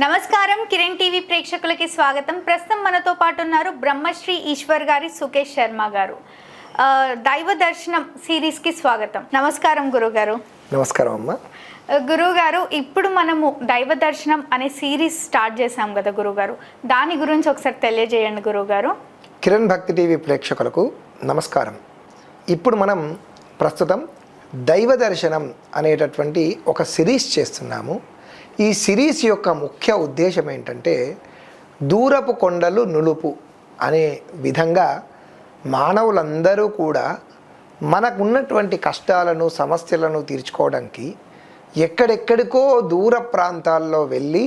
నమస్కారం. కిరణ్ టీవీ ప్రేక్షకులకి స్వాగతం. ప్రస్తుతం మనతో పాటు ఉన్నారు బ్రహ్మశ్రీ ఈశ్వర్ గారి సుకేష్ శర్మ గారు. దైవ దర్శనం సిరీస్కి స్వాగతం. నమస్కారం గురుగారు. నమస్కారం అమ్మ. గురుగారు ఇప్పుడు మనము దైవ దర్శనం అనే సిరీస్ స్టార్ట్ చేశాం కదా గురుగారు. దాని గురించి ఒకసారి తెలియజేయండి గురుగారు. కిరణ్ భక్తి టీవీ ప్రేక్షకులకు నమస్కారం. ఇప్పుడు మనం ప్రస్తుతం దైవ దర్శనం అనేటటువంటి ఒక సిరీస్ చేస్తున్నాము. ఈ సిరీస్ యొక్క ముఖ్య ఉద్దేశం ఏంటంటే దూరపు కొండలు నులుపు అనే విధంగా మానవులందరూ కూడా మనకున్నటువంటి కష్టాలను సమస్యలను తీర్చుకోవడానికి ఎక్కడెక్కడికో దూర ప్రాంతాల్లో వెళ్ళి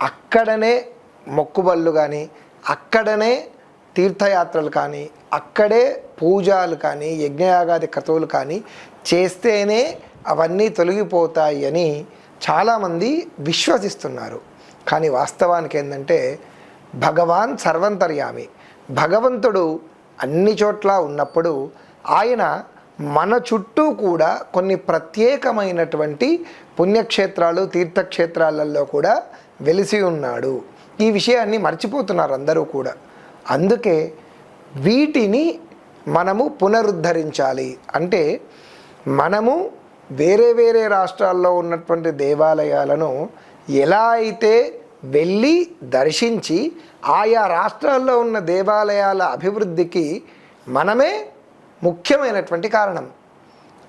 అక్కడనే మొక్కుబళ్ళు కానీ అక్కడనే తీర్థయాత్రలు కానీ అక్కడే పూజలు కానీ యజ్ఞయాగాది క్రతువులు కానీ చేస్తేనే అవన్నీ తొలగిపోతాయి అని చాలామంది విశ్వసిస్తున్నారు. కానీ వాస్తవానికి ఏంటంటే భగవాన్ సర్వంతర్యామి. భగవంతుడు అన్ని చోట్ల ఉన్నప్పుడు ఆయన మన చుట్టూ కూడా కొన్ని ప్రత్యేకమైనటువంటి పుణ్యక్షేత్రాలు తీర్థక్షేత్రాలలో కూడా వెలిసి ఉన్నాడు. ఈ విషయాన్ని మర్చిపోతున్నారు అందరూ కూడా. అందుకే వీటిని మనము పునరుద్ధరించాలి. అంటే మనము వేరే వేరే రాష్ట్రాల్లో ఉన్నటువంటి దేవాలయాలను ఎలా అయితే వెళ్ళి దర్శించి ఆయా రాష్ట్రాల్లో ఉన్న దేవాలయాల అభివృద్ధికి మనమే ముఖ్యమైనటువంటి కారణం.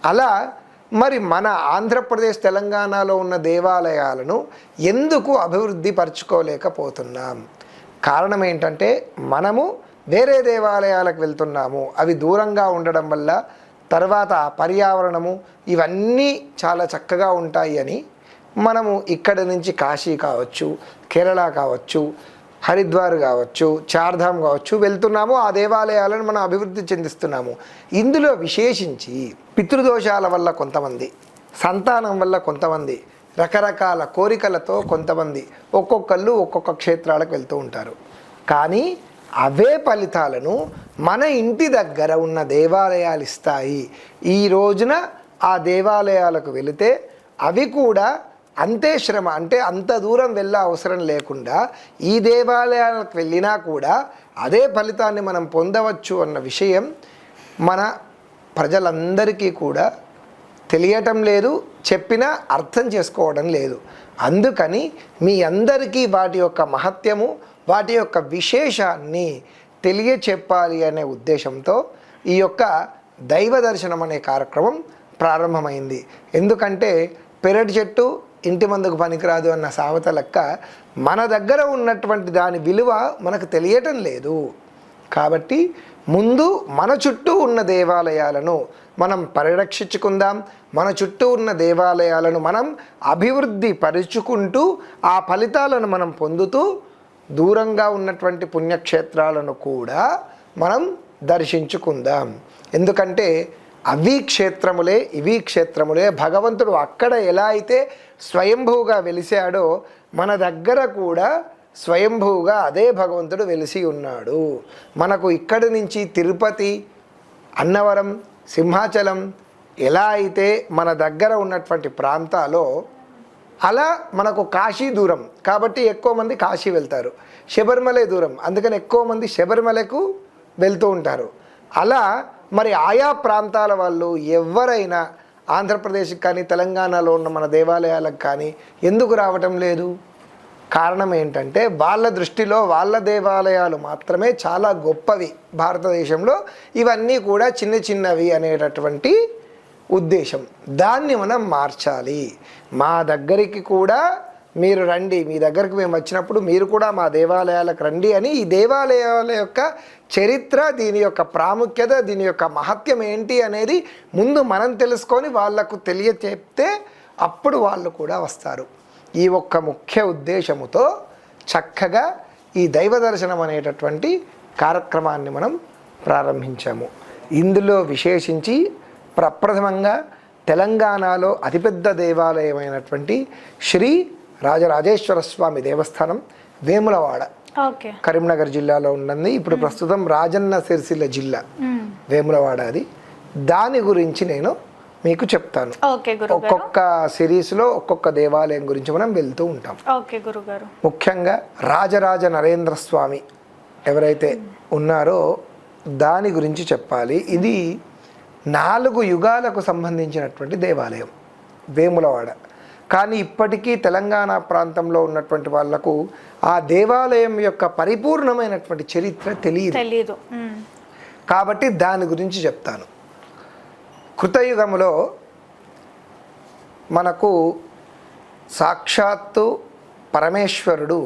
అలా మరి మన ఆంధ్రప్రదేశ్ తెలంగాణలో ఉన్న దేవాలయాలను ఎందుకు అభివృద్ధి పరచుకోలేకపోతున్నాం? కారణం ఏంటంటే మనము వేరే దేవాలయాలకు వెళ్తున్నాము. అవి దూరంగా ఉండడం వల్ల తర్వాత పర్యావరణము ఇవన్నీ చాలా చక్కగా ఉంటాయి అని మనము ఇక్కడ నుంచి కాశీ కావచ్చు కేరళ కావచ్చు హరిద్వార్ కావచ్చు చార్ధామ్ కావచ్చు వెళ్తున్నాము. ఆ దేవాలయాలను మనం అభివృద్ధి చెందిస్తున్నాము. ఇందులో విశేషించి పితృదోషాల వల్ల కొంతమంది సంతానం వల్ల కొంతమంది రకరకాల కోరికలతో కొంతమంది ఒక్కొక్కళ్ళు ఒక్కొక్క క్షేత్రాలకు వెళ్తూ ఉంటారు. కానీ అవే ఫలితాలను మన ఇంటి దగ్గర ఉన్న దేవాలయాలు ఇస్తాయి. ఈ రోజున ఆ దేవాలయాలకు వెళితే అవి కూడా అంతే శ్రమ అంటే అంత దూరం వెళ్ళే అవసరం లేకుండా ఈ దేవాలయాలకు వెళ్ళినా కూడా అదే ఫలితాన్ని మనం పొందవచ్చు అన్న విషయం మన ప్రజలందరికీ కూడా తెలియటం లేదు చెప్పినా అర్థం చేసుకోవడం లేదు. అందుకని మీ అందరికీ వాటి యొక్క మహత్యము వాటి యొక్క విశేషాన్ని తెలియచెప్పాలి అనే ఉద్దేశంతో ఈ యొక్క దైవ దర్శనం అనే కార్యక్రమం ప్రారంభమైంది. ఎందుకంటే పెరటి చెట్టు ఇంటి మందుకు పనికిరాదు అన్న సామెత లెక్క మన దగ్గర ఉన్నటువంటి దాని విలువ మనకు తెలియటం లేదు. కాబట్టి ముందు మన చుట్టూ ఉన్న దేవాలయాలను మనం పరిరక్షించుకుందాం. మన చుట్టూ ఉన్న దేవాలయాలను మనం అభివృద్ధి పరుచుకుంటూ ఆ ఫలితాలను మనం పొందుతూ దూరంగా ఉన్నటువంటి పుణ్యక్షేత్రాలను కూడా మనం దర్శించుకుందాం. ఎందుకంటే అవి క్షేత్రములే ఇవి క్షేత్రములే. భగవంతుడు అక్కడ ఎలా అయితే స్వయంభూగా వెలిశాడో మన దగ్గర కూడా స్వయంభూగా అదే భగవంతుడు వెలిసి ఉన్నాడు. మనకు ఇక్కడి నుంచి తిరుపతి అన్నవరం సింహాచలం ఎలా అయితే మన దగ్గర ఉన్నటువంటి ప్రాంతాలో అలా మనకు కాశీ దూరం. కాబట్టి ఎక్కువ మంది కాశీ వెళ్తారు. శబరిమలే దూరం. అందుకని ఎక్కువ మంది శబరిమలకు వెళ్తూ ఉంటారు. అలా మరి ఆయా ప్రాంతాల వాళ్ళు ఎవరైనా ఆంధ్రప్రదేశ్కి కానీ తెలంగాణలో ఉన్న మన దేవాలయాలకు కానీ ఎందుకు రావటం లేదు? కారణం ఏంటంటే వాళ్ళ దృష్టిలో వాళ్ళ దేవాలయాలు మాత్రమే చాలా గొప్పవి. భారతదేశంలో ఇవన్నీ కూడా చిన్న చిన్నవి అనేటటువంటి ఉద్దేశం. దాన్ని మనం మార్చాలి. మా దగ్గరికి కూడా మీరు రండి. మీ దగ్గరికి మేము వచ్చినప్పుడు మీరు కూడా మా దేవాలయాలకు రండి అని ఈ దేవాలయాల యొక్క చరిత్ర దీని యొక్క ప్రాముఖ్యత దీని యొక్క మహత్యం ఏంటి అనేది ముందు మనం తెలుసుకొని వాళ్ళకు తెలియచెప్తే అప్పుడు వాళ్ళు కూడా వస్తారు. ఈ ఒక్క ముఖ్య ఉద్దేశముతో చక్కగా ఈ దైవ దర్శనం అనేటటువంటి కార్యక్రమాన్ని మనం ప్రారంభించాము. ఇందులో విశేషించి ప్రప్రథమంగా తెలంగాణలో అతిపెద్ద దేవాలయమైనటువంటి శ్రీ రాజరాజేశ్వర స్వామి దేవస్థానం వేములవాడ. కరీంనగర్ జిల్లాలో ఉన్నది. ఇప్పుడు ప్రస్తుతం రాజన్న సిరిసిల్ల జిల్లా వేములవాడ అది. దాని గురించి నేను మీకు చెప్తాను. ఒక్కొక్క సిరీస్లో ఒక్కొక్క దేవాలయం గురించి మనం వెళ్తూ ఉంటాం. ఓకే గురుగారు. ముఖ్యంగా రాజరాజ నరేంద్ర స్వామి ఎవరైతే ఉన్నారో దాని గురించి చెప్పాలి. ఇది నాలుగు యుగాలకు సంబంధించినటువంటి దేవాలయం వేములవాడ. కానీ ఇప్పటికీ తెలంగాణ ప్రాంతంలో ఉన్నటువంటి వాళ్ళకు ఆ దేవాలయం యొక్క పరిపూర్ణమైనటువంటి చరిత్ర తెలియదు. కాబట్టి దాని గురించి చెప్తాను. కృతయుగములో మనకు సాక్షాత్తు పరమేశ్వరుడు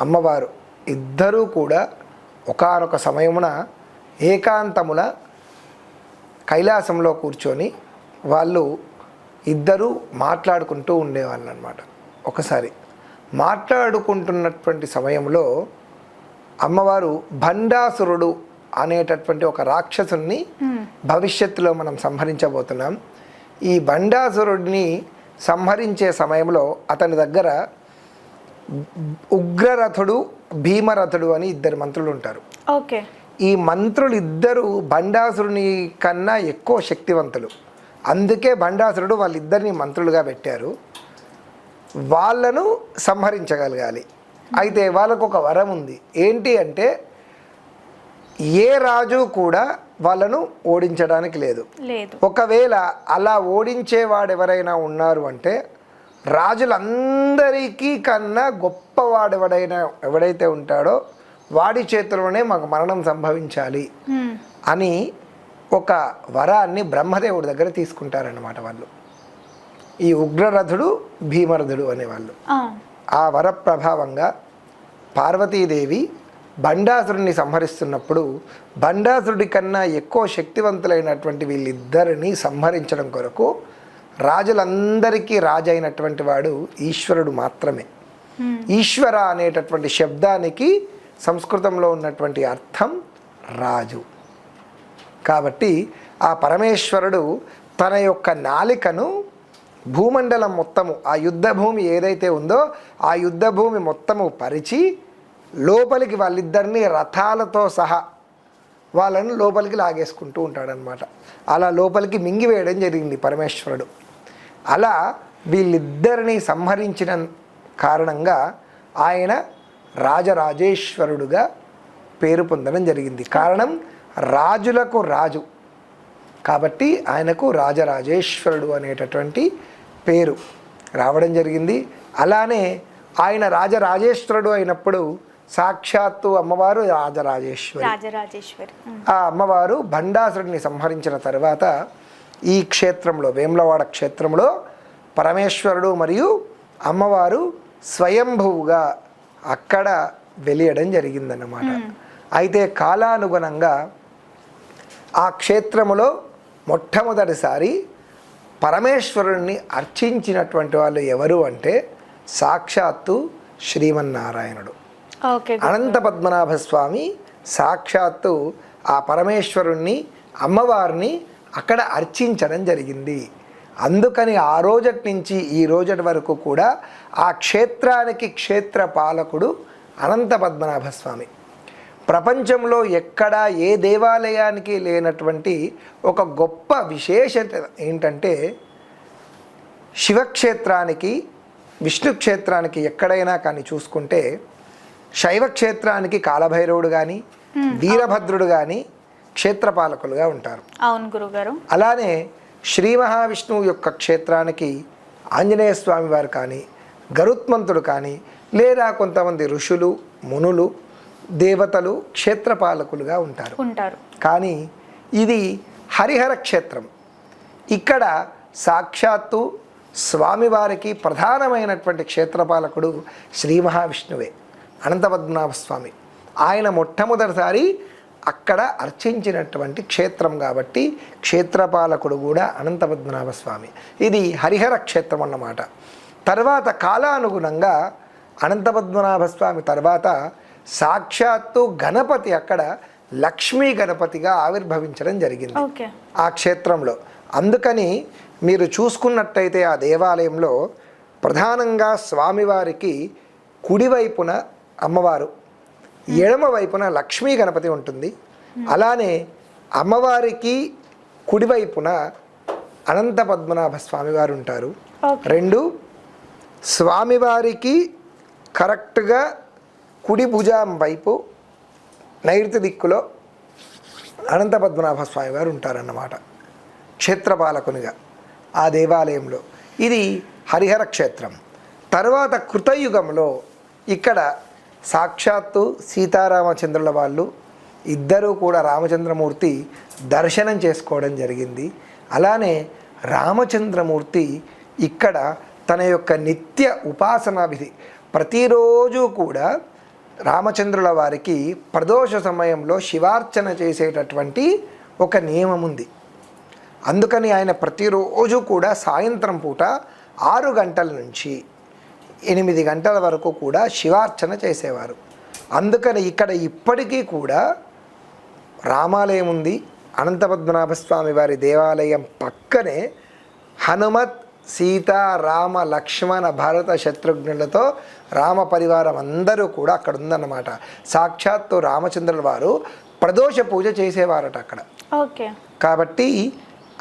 అమ్మవారు ఇద్దరూ కూడా ఒకానొక సమయమున ఏకాంతముల కైలాసంలో కూర్చొని వాళ్ళు ఇద్దరూ మాట్లాడుకుంటూ ఉండేవాళ్ళు అనమాట ఒకసారి మాట్లాడుకుంటున్నటువంటి సమయంలో అమ్మవారు భండాసురుడు అనేటటువంటి ఒక రాక్షసుని భవిష్యత్తులో మనం సంహరించబోతున్నాం. ఈ భండాసురుడిని సంహరించే సమయంలో అతని దగ్గర ఉగ్రరథుడు భీమరథుడు అని ఇద్దరు మంత్రులు ఉంటారు. ఓకే ఈ మంత్రులు ఇద్దరు బండాసురుని కన్నా ఎక్కువ శక్తివంతులు. అందుకే బండాసురుడు వాళ్ళిద్దరిని మంత్రులుగా పెట్టారు. వాళ్ళను సంహరించగలగాలి. అయితే వాళ్ళకు ఒక వరం ఉంది. ఏంటి అంటే ఏ రాజు కూడా వాళ్ళను ఓడించడానికి లేదు. లేదు. ఒకవేళ అలా ఓడించేవాడు ఎవరైనా ఉన్నారు అంటే రాజులందరికీ కన్నా గొప్పవాడు ఎవడైనా ఎవడైతే ఉంటాడో వాడి చేతిలోనే మాకు మరణం సంభవించాలి. అని ఒక వరాన్ని బ్రహ్మదేవుడి దగ్గర తీసుకుంటారన్నమాట వాళ్ళు ఈ ఉగ్రరథుడు భీమరథుడు అనేవాళ్ళు ఆ. ఆ వర ప్రభావంగా పార్వతీదేవి బండాసురుడిని సంహరిస్తున్నప్పుడు బండాసురుడి కన్నా ఎక్కువ శక్తివంతులైనటువంటి వీళ్ళిద్దరిని సంహరించడం కొరకు రాజులందరికీ రాజు అయినటువంటి వాడు ఈశ్వరుడు మాత్రమే. ఈశ్వర అనేటటువంటి శబ్దానికి సంస్కృతంలో ఉన్నటువంటి అర్థం రాజు. కాబట్టి ఆ పరమేశ్వరుడు తన యొక్క నాలికను భూమండలం మొత్తము ఆ యుద్ధ భూమి ఏదైతే ఉందో ఆ యుద్ధ భూమి మొత్తము పరిచి లోపలికి వాళ్ళిద్దరినీ రథాలతో సహా వాళ్ళను లోపలికి లాగేసుకుంటూ ఉంటాడనమాట అలా లోపలికి మింగివేయడం జరిగింది పరమేశ్వరుడు. అలా వీళ్ళిద్దరిని సంహరించిన కారణంగా ఆయన రాజరాజేశ్వరుడుగా పేరు పొందడం జరిగింది. కారణం రాజులకు రాజు. కాబట్టి ఆయనకు రాజరాజేశ్వరుడు అనేటటువంటి పేరు రావడం జరిగింది. అలానే ఆయన రాజరాజేశ్వరుడు అయినప్పుడు సాక్షాత్తు అమ్మవారు రాజరాజేశ్వరి. ఆ అమ్మవారు భండాసురుడిని సంహరించిన తర్వాత ఈ క్షేత్రంలో వేములవాడ క్షేత్రంలో పరమేశ్వరుడు మరియు అమ్మవారు స్వయంభువుగా అక్కడ వెలియడం జరిగిందన్నమాట. అయితే కాలానుగుణంగా ఆ క్షేత్రములో మొట్టమొదటిసారి పరమేశ్వరుణ్ణి అర్చించినటువంటి వాళ్ళు ఎవరు అంటే సాక్షాత్తు శ్రీమన్నారాయణుడు. అనంత పద్మనాభ స్వామి సాక్షాత్తు ఆ పరమేశ్వరుణ్ణి అమ్మవారిని అక్కడ అర్చించడం జరిగింది. అందుకని ఆ రోజటి నుంచి ఈ రోజటి వరకు కూడా ఆ క్షేత్రానికి క్షేత్ర పాలకుడు అనంత పద్మనాభ స్వామి. ప్రపంచంలో ఎక్కడా ఏ దేవాలయానికి లేనటువంటి ఒక గొప్ప విశేషత ఏంటంటే శివక్షేత్రానికి విష్ణు క్షేత్రానికి ఎక్కడైనా కానీ చూసుకుంటే శైవ క్షేత్రానికి కాలభైరవుడు కానీ వీరభద్రుడు కానీ క్షేత్రపాలకులుగా ఉంటారు. అవును గురుగారు. అలానే శ్రీ మహావిష్ణువు యొక్క క్షేత్రానికి ఆంజనేయ స్వామి వారు కానీ గరుత్మంతుడు కానీ లేదా కొంతమంది ఋషులు మునులు దేవతలు క్షేత్రపాలకులుగా ఉంటారు. ఉంటారు. కానీ ఇది హరిహర క్షేత్రం. ఇక్కడ సాక్షాత్తు స్వామివారికి ప్రధానమైనటువంటి క్షేత్రపాలకుడు శ్రీ మహావిష్ణువే అనంతపద్మనాభ స్వామి ఆయన మొట్టమొదటిసారి అక్కడ అర్చించినటువంటి క్షేత్రం కాబట్టి క్షేత్రపాలకుడు కూడా అనంతపద్మనాభ స్వామి. ఇది హరిహర క్షేత్రం అన్నమాట. తర్వాత కాలానుగుణంగా అనంతపద్మనాభ స్వామి తర్వాత సాక్షాత్తు గణపతి అక్కడ లక్ష్మీ గణపతిగా ఆవిర్భవించడం జరిగింది. ఆ క్షేత్రంలో. అందుకని మీరు చూసుకున్నట్టయితే ఆ దేవాలయంలో ప్రధానంగా స్వామివారికి కుడివైపున అమ్మవారు ఎడమ వైపున లక్ష్మీ గణపతి ఉంటుంది. అలానే అమ్మవారికి కుడివైపున అనంత పద్మనాభ స్వామి వారు ఉంటారు. రెండు స్వామివారికి కరెక్ట్గా కుడి భుజం వైపు నైరుతి దిక్కులో అనంత పద్మనాభ స్వామి వారు ఉంటారన్నమాట. క్షేత్రపాలకునిగా ఆ దేవాలయంలో. ఇది హరిహర క్షేత్రం. తర్వాత కృతయుగంలో ఇక్కడ సాక్షాత్తు సీతారామచంద్రుల వాళ్ళు ఇద్దరూ కూడా రామచంద్రమూర్తి దర్శనం చేసుకోవడం జరిగింది. అలానే రామచంద్రమూర్తి ఇక్కడ తన యొక్క నిత్య ఉపాసనా విధి ప్రతిరోజు కూడా రామచంద్రుల వారికి ప్రదోష సమయంలో శివార్చన చేసేటటువంటి ఒక నియమం ఉంది. అందుకని ఆయన ప్రతిరోజు కూడా సాయంత్రం పూట ఆరు గంటల నుంచి ఎనిమిది గంటల వరకు కూడా శివార్చన చేసేవారు. అందుకని ఇక్కడ ఇప్పటికీ కూడా రామాలయం ఉంది. అనంతపద్మనాభ స్వామి వారి దేవాలయం పక్కనే హనుమత్ సీత రామ లక్ష్మణ భరత శత్రుఘ్నులతో రామ పరివారం అందరూ కూడా అక్కడ ఉందన్నమాట. సాక్షాత్తు రామచంద్రుల వారు ప్రదోష పూజ చేసేవారట అక్కడ. ఓకే. కాబట్టి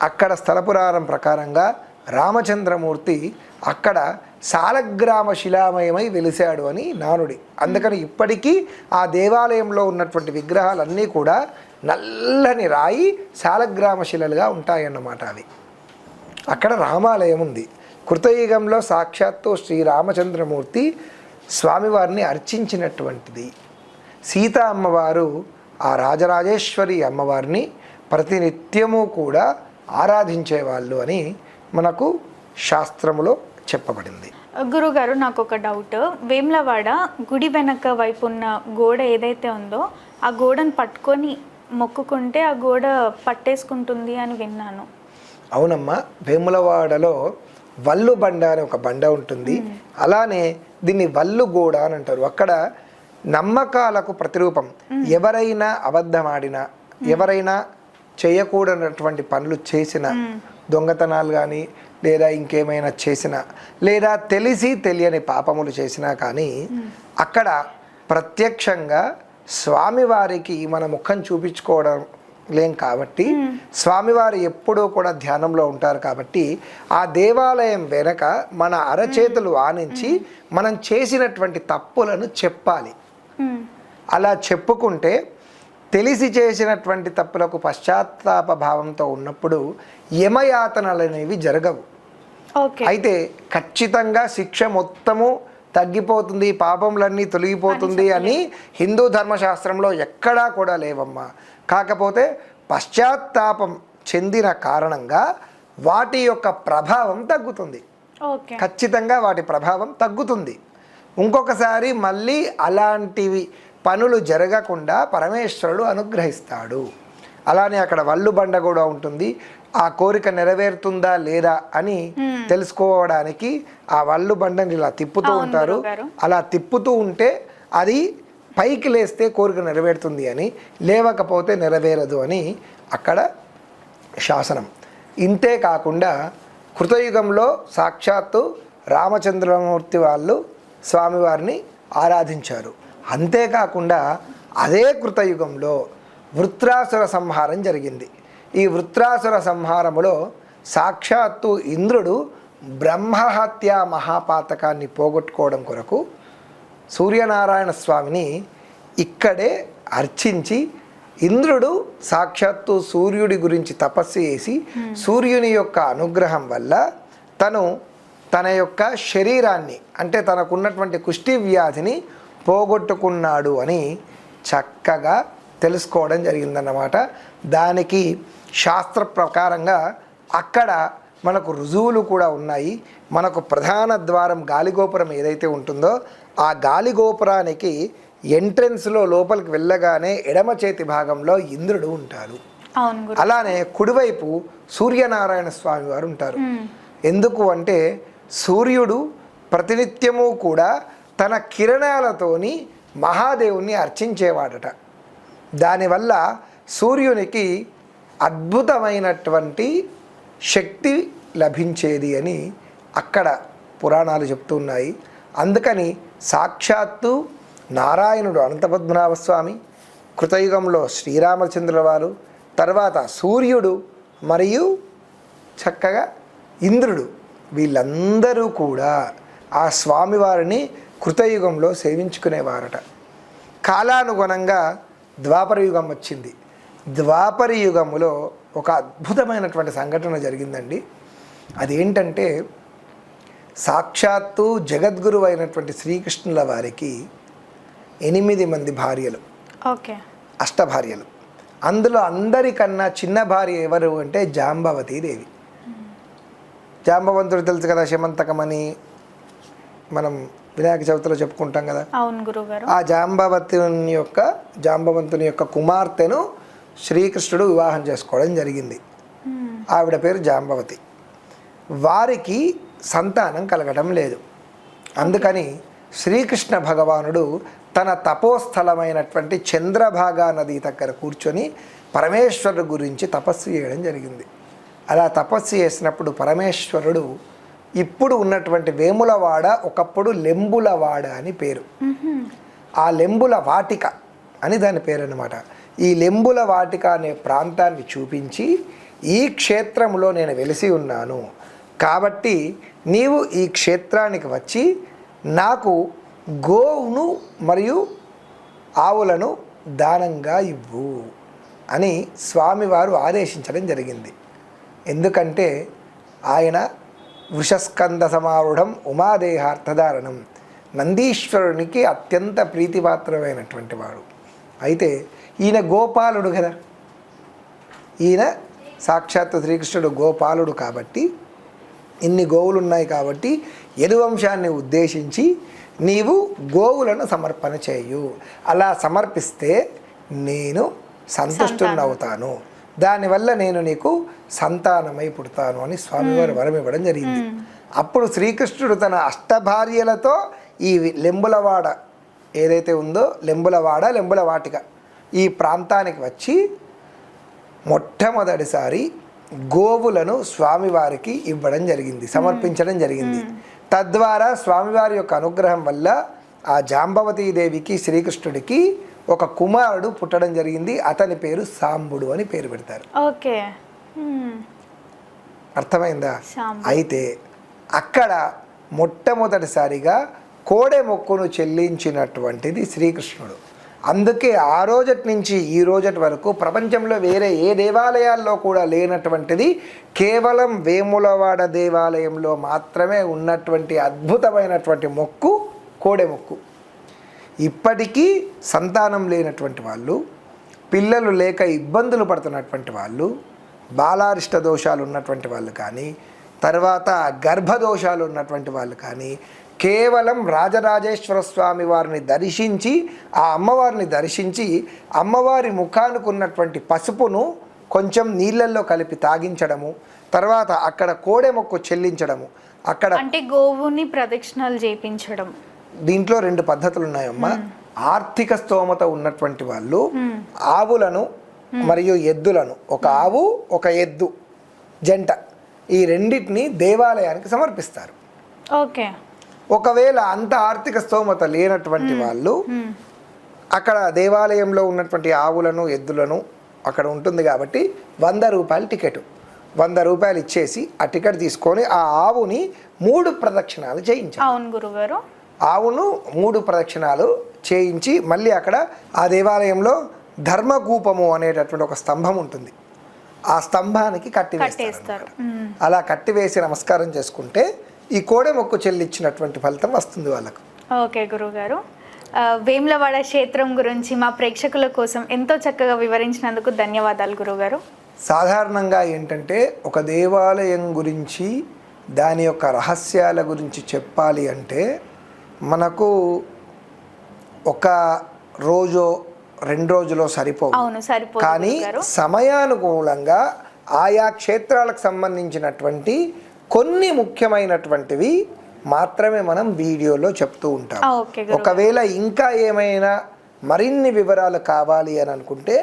అక్కడ స్థల పురాణం ప్రకారంగా రామచంద్రమూర్తి అక్కడ సాలగ్రామ శిలామయమై వెలిశాడు అని నానుడి. అందుకని ఇప్పటికీ ఆ దేవాలయంలో ఉన్నటువంటి విగ్రహాలన్నీ కూడా నల్లని రాయి సాలగ్రామ శిలలుగా ఉంటాయన్నమాట అవి. అక్కడ రామాలయం ఉంది. కృతయుగంలో సాక్షాత్తు శ్రీరామచంద్రమూర్తి స్వామివారిని అర్చించినటువంటిది. సీతా అమ్మవారు ఆ రాజరాజేశ్వరి అమ్మవారిని ప్రతినిత్యము కూడా ఆరాధించేవాళ్ళు అని మనకు శాస్త్రములో చెప్పబడింది. గురుగారు నాకు ఒక డౌట్ వేములవాడ గుడి వెనక వైపు ఉన్న గోడ ఏదైతే ఉందో ఆ గోడను పట్టుకొని మొక్కుకుంటే ఆ గోడ పట్టేసుకుంటుంది అని విన్నాను. అవునమ్మా వేములవాడలో వల్లు బండ అనే ఒక బండ ఉంటుంది. అలానే దీన్ని వల్లు గోడ అని అంటారు. అక్కడ నమ్మకాలకు ప్రతిరూపం. ఎవరైనా అబద్ధమాడినా ఎవరైనా చేయకూడనటువంటి పనులు చేసిన దొంగతనాలు కానీ లేదా ఇంకేమైనా చేసినా లేదా తెలిసి తెలియని పాపములు చేసినా కానీ అక్కడ ప్రత్యక్షంగా స్వామివారికి మన ముఖం చూపించుకోవడం లేం కాబట్టి స్వామివారు ఎప్పుడూ కూడా ధ్యానంలో ఉంటారు కాబట్టి ఆ దేవాలయం వెనక మన అరచేతులు ఆనించి మనం చేసినటువంటి తప్పులను చెప్పాలి. అలా చెప్పుకుంటే తెలిసి చేసినటువంటి తప్పులకు పశ్చాత్తాప భావంతో ఉన్నప్పుడు యమయాతనలు అనేవి జరగవు. అయితే ఖచ్చితంగా శిక్ష మొత్తము తగ్గిపోతుంది పాపములన్నీ తొలగిపోతుంది అని హిందూ ధర్మశాస్త్రంలో ఎక్కడా కూడా లేవమ్మా. కాకపోతే పశ్చాత్తాపం చెందిన కారణంగా వాటి యొక్క ప్రభావం తగ్గుతుంది. ఖచ్చితంగా వాటి ప్రభావం తగ్గుతుంది. ఇంకొకసారి మళ్ళీ అలాంటివి పనులు జరగకుండా పరమేశ్వరుడు అనుగ్రహిస్తాడు. అలానే అక్కడ వల్లు బండ కూడా ఉంటుంది. ఆ కోరిక నెరవేరుతుందా లేదా అని తెలుసుకోవడానికి ఆ వల్లు బండని ఇలా తిప్పుతూ ఉంటారు. అలా తిప్పుతూ ఉంటే అది పైకి లేస్తే కోరిక నెరవేరుతుంది అని లేవకపోతే నెరవేరదు అని అక్కడ శాసనం. ఇంతే కాకుండా కృతయుగంలో సాక్షాత్తు రామచంద్రమూర్తి వాళ్ళు స్వామివారిని ఆరాధించారు. అంతేకాకుండా అదే కృతయుగంలో వృత్రాసుర సంహారం జరిగింది. ఈ వృత్రాసుర సంహారములో సాక్షాత్తు ఇంద్రుడు బ్రహ్మహత్య మహాపాతకాన్ని పోగొట్టుకోవడం కొరకు సూర్యనారాయణ స్వామిని ఇక్కడే అర్చించి ఇంద్రుడు సాక్షాత్తు సూర్యుడి గురించి తపస్సు చేసి సూర్యుని యొక్క అనుగ్రహం వల్ల తను తన యొక్క శరీరాన్ని అంటే తనకున్నటువంటి కుష్టి వ్యాధిని పోగొట్టుకున్నాడు అని చక్కగా తెలుసుకోవడం జరిగిందన్నమాట. దానికి శాస్త్ర ప్రకారంగా అక్కడ మనకు రుజువులు కూడా ఉన్నాయి. మనకు ప్రధాన ద్వారం గాలిగోపురం ఏదైతే ఉంటుందో ఆ గాలిగోపురానికి ఎంట్రన్స్లో లోపలికి వెళ్ళగానే ఎడమ చేతి భాగంలో ఇంద్రుడు గురు. అలానే కుడివైపు సూర్యనారాయణ స్వామి వారు ఉంటారు. ఎందుకు అంటే సూర్యుడు ప్రతినిత్యము కూడా తన కిరణాలతోని మహాదేవుని అర్చించేవాడట. దానివల్ల సూర్యునికి అద్భుతమైనటువంటి శక్తి లభించేది అని అక్కడ పురాణాలు చెప్తున్నాయి అందుకని సాక్షాత్తు నారాయణుడు అనంతపద్మనాభ స్వామి కృతయుగంలో శ్రీరామచంద్రుల వారు తర్వాత సూర్యుడు మరియు చక్కగా ఇంద్రుడు వీళ్ళందరూ కూడా ఆ స్వామివారిని కృతయుగంలో సేవించుకునేవారట. కాలానుగుణంగా ద్వాపరయుగం వచ్చింది. ద్వాపర యుగములో ఒక అద్భుతమైనటువంటి సంఘటన జరిగిందండి. అదేంటంటే సాక్షాత్తు జగద్గురు అయినటువంటి శ్రీకృష్ణుల వారికి ఎనిమిది మంది భార్యలు. ఓకే. అష్టభార్యలు. అందులో అందరికన్నా చిన్న భార్య ఎవరు అంటే జాంబవతీ దేవి. జాంబవంతుడు తెలుసు కదా శమంతకమని మనం వినాయక చవితిలో చెప్పుకుంటాం కదా. అవును గురుగారు. ఆ జాంబవతుని యొక్క జాంబవంతుని యొక్క కుమార్తెను శ్రీకృష్ణుడు వివాహం చేసుకోవడం జరిగింది. ఆవిడ పేరు జాంబవతి. వారికి సంతానం కలగడం లేదు. అందుకని శ్రీకృష్ణ భగవానుడు తన తపోస్థలమైనటువంటి చంద్రభాగా నది దగ్గర కూర్చొని పరమేశ్వరుడు గురించి తపస్సు చేయడం జరిగింది. అలా తపస్సు చేసినప్పుడు పరమేశ్వరుడు ఇప్పుడు ఉన్నటువంటి వేములవాడ ఒకప్పుడు లెంబులవాడ అని పేరు. ఆ లెంబుల వాటిక అని దాని పేరు అనమాట ఈ లెంబుల వాటిక అనే ప్రాంతాన్ని చూపించి ఈ క్షేత్రంలో నేను వెలిసి ఉన్నాను. కాబట్టి నీవు ఈ క్షేత్రానికి వచ్చి నాకు గోవును మరియు ఆవులను దానంగా ఇవ్వు అని స్వామివారు ఆదేశించడం జరిగింది. ఎందుకంటే ఆయన వృషస్కంద సమారుఢం ఉమాదేహార్థధారణం. నందీశ్వరునికి అత్యంత ప్రీతిపాత్రమైనటువంటి వాడు. అయితే ఈయన గోపాలుడు కదా. ఈయన సాక్షాత్తు శ్రీకృష్ణుడు గోపాలుడు కాబట్టి ఇన్ని గోవులు ఉన్నాయి కాబట్టి యదువంశాన్ని ఉద్దేశించి నీవు గోవులను సమర్పణ చేయు. అలా సమర్పిస్తే నేను సంతుష్టున్నవుతాను దానివల్ల నేను నీకు సంతానమై పుడతాను అని స్వామివారు వరం ఇవ్వడం జరిగింది. అప్పుడు శ్రీకృష్ణుడు తన అష్టభార్యలతో ఈ లెంబులవాడ ఏదైతే ఉందో లెంబులవాడ లెంబుల వాటిక. ఈ ప్రాంతానికి వచ్చి మొట్టమొదటిసారి గోవులను స్వామివారికి ఇవ్వడం జరిగింది సమర్పించడం జరిగింది. తద్వారా స్వామివారి యొక్క అనుగ్రహం వల్ల ఆ జాంబవతీ దేవికి శ్రీకృష్ణుడికి ఒక కుమారుడు పుట్టడం జరిగింది. అతని పేరు సాంబుడు అని పేరు పెడతారు. ఓకే. అర్థమైందా. అయితే అక్కడ మొట్టమొదటిసారిగా కోడె మొక్కును చెల్లించినటువంటిది శ్రీకృష్ణుడు. అందుకే ఆ రోజటి నుంచి ఈ రోజటి వరకు ప్రపంచంలో వేరే ఏ దేవాలయాల్లో కూడా లేనటువంటిది కేవలం వేములవాడ దేవాలయంలో మాత్రమే ఉన్నటువంటి అద్భుతమైనటువంటి మొక్కు కోడె మొక్కు. ఇప్పటికీ సంతానం లేనటువంటి వాళ్ళు పిల్లలు లేక ఇబ్బందులు పడుతున్నటువంటి వాళ్ళు బాలారిష్ట దోషాలు ఉన్నటువంటి వాళ్ళు కానీ తర్వాత గర్భదోషాలు ఉన్నటువంటి వాళ్ళు కానీ కేవలం రాజరాజేశ్వర స్వామి వారిని దర్శించి ఆ అమ్మవారిని దర్శించి అమ్మవారి ముఖానికి ఉన్నటువంటి పసుపును కొంచెం నీళ్ళల్లో కలిపి తాగించడము తర్వాత అక్కడ కోడె మొక్కు చెల్లించడము అక్కడ అంటే గోవుని ప్రదక్షిణలు చేపించడం. దీంట్లో రెండు పద్ధతులు ఉన్నాయమ్మా. ఆర్థిక స్తోమత ఉన్నటువంటి వాళ్ళు ఆవులను మరియు ఎద్దులను ఒక ఆవు ఒక ఎద్దు జంట ఈ రెండింటిని దేవాలయానికి సమర్పిస్తారు. ఓకే. ఒకవేళ అంత ఆర్థిక స్తోమత లేనటువంటి వాళ్ళు. అక్కడ దేవాలయంలో ఉన్నటువంటి ఆవులను ఎద్దులను అక్కడ ఉంటుంది కాబట్టి వంద రూపాయల టికెట్. వంద రూపాయలు ఇచ్చేసి ఆ టికెట్ తీసుకొని ఆ ఆవుని మూడు ప్రదక్షిణాలు చేయించాలి. అవును గురుగారు. ఆవును మూడు ప్రదక్షిణాలు చేయించి మళ్ళీ అక్కడ ఆ దేవాలయంలో ధర్మకూపము అనేటటువంటి ఒక స్తంభం ఉంటుంది. ఆ స్తంభానికి కట్టి. అలా కట్టివేసి నమస్కారం చేసుకుంటే ఈ కోడె మొక్కు చెల్లించినటువంటి ఫలితం వస్తుంది వాళ్ళకు. ఓకే గురుగారు ఆ, వేములవాడ క్షేత్రం గురించి మా ప్రేక్షకుల కోసం ఎంతో చక్కగా వివరించినందుకు ధన్యవాదాలు గురుగారు సాధారణంగా ఏంటంటే ఒక దేవాలయం గురించి దాని యొక్క రహస్యాల గురించి చెప్పాలి అంటే మనకు ఒక రోజో రెండు రోజులో సరిపోవు. కానీ సమయానుకూలంగా ఆయా క్షేత్రాలకు సంబంధించినటువంటి కొన్ని ముఖ్యమైనటువంటివి మాత్రమే మనం వీడియోలో చెప్తూ ఉంటాం. ఒకవేళ ఇంకా ఏమైనా మరిన్ని వివరాలు కావాలి అని అనుకుంటే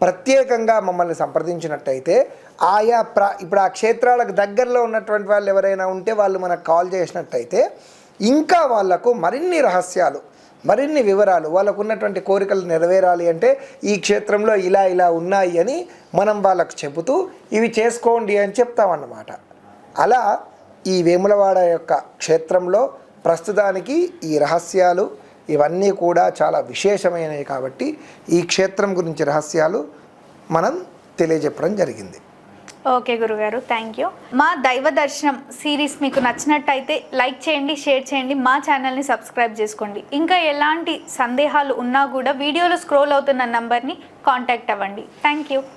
ప్రత్యేకంగా మమ్మల్ని సంప్రదించినట్టయితే ఆయా ప్ర ఇప్పుడు ఆ క్షేత్రాలకు దగ్గరలో ఉన్నటువంటి వాళ్ళు ఎవరైనా ఉంటే వాళ్ళు మనకు కాల్ చేసినట్టయితే ఇంకా వాళ్ళకు మరిన్ని రహస్యాలు మరిన్ని వివరాలు వాళ్ళకు ఉన్నటువంటి కోరికలు నెరవేరాలి అంటే ఈ క్షేత్రంలో ఇలా ఇలా ఉన్నాయి అని మనం వాళ్ళకు చెబుతూ ఇవి చేసుకోండి అని చెప్తామన్నమాట. అలా ఈ వేములవాడ యొక్క క్షేత్రంలో ప్రస్తుతానికి ఈ రహస్యాలు ఇవన్నీ కూడా చాలా విశేషమైనవి కాబట్టి ఈ క్షేత్రం గురించి రహస్యాలు మనం తెలియజెప్పడం జరిగింది. ఓకే గురుగారు థ్యాంక్ యూ. మా దైవ దర్శనం సిరీస్ మీకు నచ్చినట్టయితే లైక్ చేయండి షేర్ చేయండి మా ఛానల్ని సబ్స్క్రైబ్ చేసుకోండి. ఇంకా ఎలాంటి సందేహాలు ఉన్నా కూడా వీడియోలో స్క్రోల్ అవుతున్న నంబర్ని కాంటాక్ట్ అవ్వండి. Thank you.